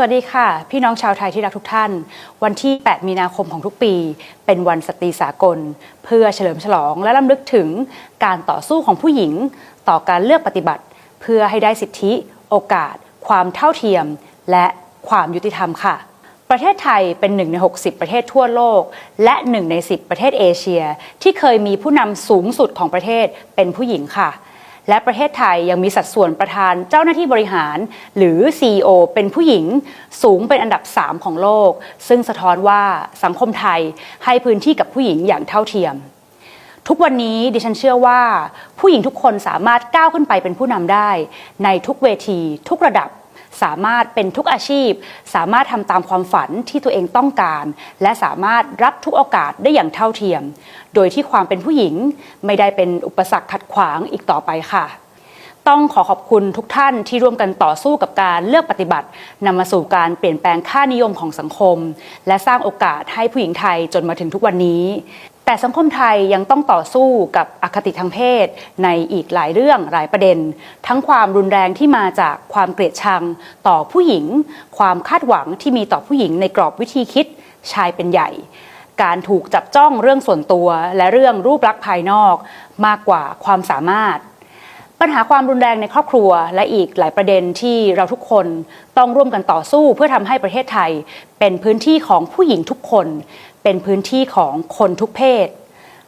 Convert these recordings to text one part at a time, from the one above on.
วัสดีค่ะ พี่น้องชาวไทยที่รักทุกท่าน วันที่ 8 มีนาคมของทุกปี เป็นวันสตรีสากล เพื่อเฉลิมฉลองและล้ำลึกถึงการต่อสู้ของผู้หญิง ต่อการเลือกปฏิบัติ เพื่อให้ได้สิทธิ โอกาส ความเท่าเทียม และความยุติธรรมค่ะ ประเทศไทยเป็นหนึ่งใน 60 ประเทศทั่วโลก และหนึ่งใน 10 ประเทศเอเชีย ที่เคยมีผู้นำสูงสุดของประเทศเป็นผู้หญิงค่ะ และประเทศไทยยังมีสัดส่วนประธานเจ้าหน้าที่บริหาร หรือ CEO เป็นผู้หญิงสูงเป็นอันดับ 3 ของโลก ซึ่งสะท้อนว่าสังคมไทยให้พื้นที่กับผู้หญิงอย่างเท่าเทียม ทุกวันนี้ดิฉันเชื่อว่า ผู้หญิงทุกคนสามารถก้าวขึ้นไปเป็นผู้นำได้ ในทุกเวที ทุกระดับ สามารถเป็นทุกอาชีพ สามารถทำตามความฝันที่ตัวเองต้องการ และสามารถรับทุกโอกาสได้อย่างเท่าเทียม โดยที่ความเป็นผู้หญิงไม่ได้เป็นอุปสรรคขัดขวางอีกต่อไปค่ะ ต้องขอขอบคุณทุกท่านที่ร่วมกันต่อสู้กับการเลือกปฏิบัตินำมาสู่การเปลี่ยนแปลงค่านิยมของสังคม และสร้างโอกาสให้ผู้หญิงไทยจนมาถึงทุกวันนี้ แต่สังคมไทยยังต้องต่อสู้กับอคติทางเพศ ในอีกหลายเรื่องหลายประเด็น ทั้งความรุนแรงที่มาจากความเกลียดชังต่อผู้หญิง ความคาดหวังที่มีต่อผู้หญิงในกรอบวิธีคิดชายเป็นใหญ่ การถูกจับจ้องเรื่องส่วนตัวและเรื่องรูปลักษณ์ภายนอก มากกว่าความสามารถ ปัญหาความรุนแรงในครอบครัว และอีกหลายประเด็นที่เราทุกคนต้องร่วมกันต่อสู้เพื่อทำให้ประเทศไทย เป็นพื้นที่ของผู้หญิงทุกคน เป็นพื้นที่ของคนทุกเพศ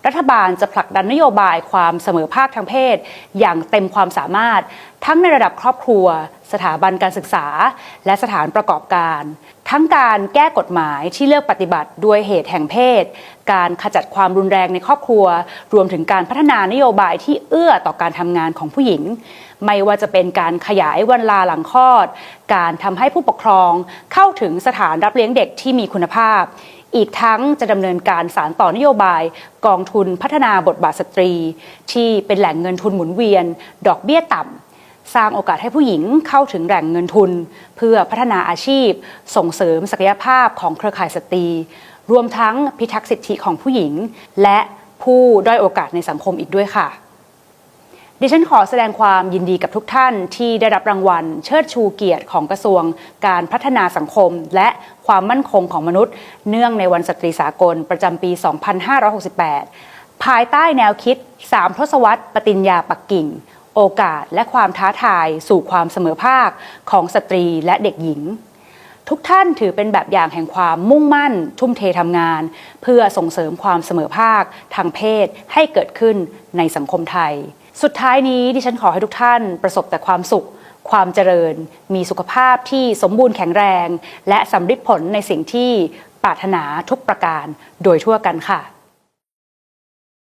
รัฐบาลจะผลักดันนโยบายความเสมอภาคทางเพศ อย่างเต็มความสามารถ ทั้งในระดับครอบครัว สถาบันการศึกษา และสถานประกอบการ ทั้งการแก้กฎหมายที่เลือกปฏิบัติด้วยเหตุแห่งเพศ การขจัดความรุนแรงในครอบครัว รวมถึงการพัฒนานโยบายที่เอื้อต่อการทำงานของผู้หญิง ไม่ว่าจะเป็นการขยายวันลาหลังคลอด การทำให้ผู้ปกครองเข้าถึงสถานรับเลี้ยงเด็กที่มีคุณภาพ อีกทั้งจะดำเนินการสารต่อนโยบาย กองทุนพัฒนาบทบาทสตรี ที่เป็นแหล่งเงินทุนหมุนเวียน ดอกเบี้ยต่ำสร้างโอกาสให้ผู้หญิงเข้าถึงแหล่งเงินทุน เพื่อพัฒนาอาชีพ ส่งเสริมศักยภาพของเครือข่ายสตรี รวมทั้งพิทักษ์สิทธิของผู้หญิง และผู้ด้อยโอกาสในสังคมอีกด้วยค่ะ ดิฉันขอแสดงความยินดีกับทุกท่านที่ได้รับรางวัล เชิดชูเกียรติของกระทรวง การพัฒนาสังคม และความมั่นคงของมนุษย์ เนื่องในวันสตรีสากลประจำปี 2568 ภายใต้แนวคิด 3 ทศวรรษปฏิญญาปักกิ่ง โอกาสและความท้าทายสู่ความเสมอภาคของสตรีและเด็กหญิงทุกท่านถือเป็นแบบอย่างแห่งความมุ่งมั่น ทุ่มเททำงาน เพื่อส่งเสริมความเสมอภาคทางเพศให้เกิดขึ้นในสังคมไทย สุดท้ายนี้ดิฉันขอให้ทุกท่านประสบแต่ความสุข ความเจริญ มีสุขภาพที่สมบูรณ์แข็งแรง และสำฤทธิ์ผลในสิ่งที่ปรารถนาทุกประการโดยทั่วกันค่ะ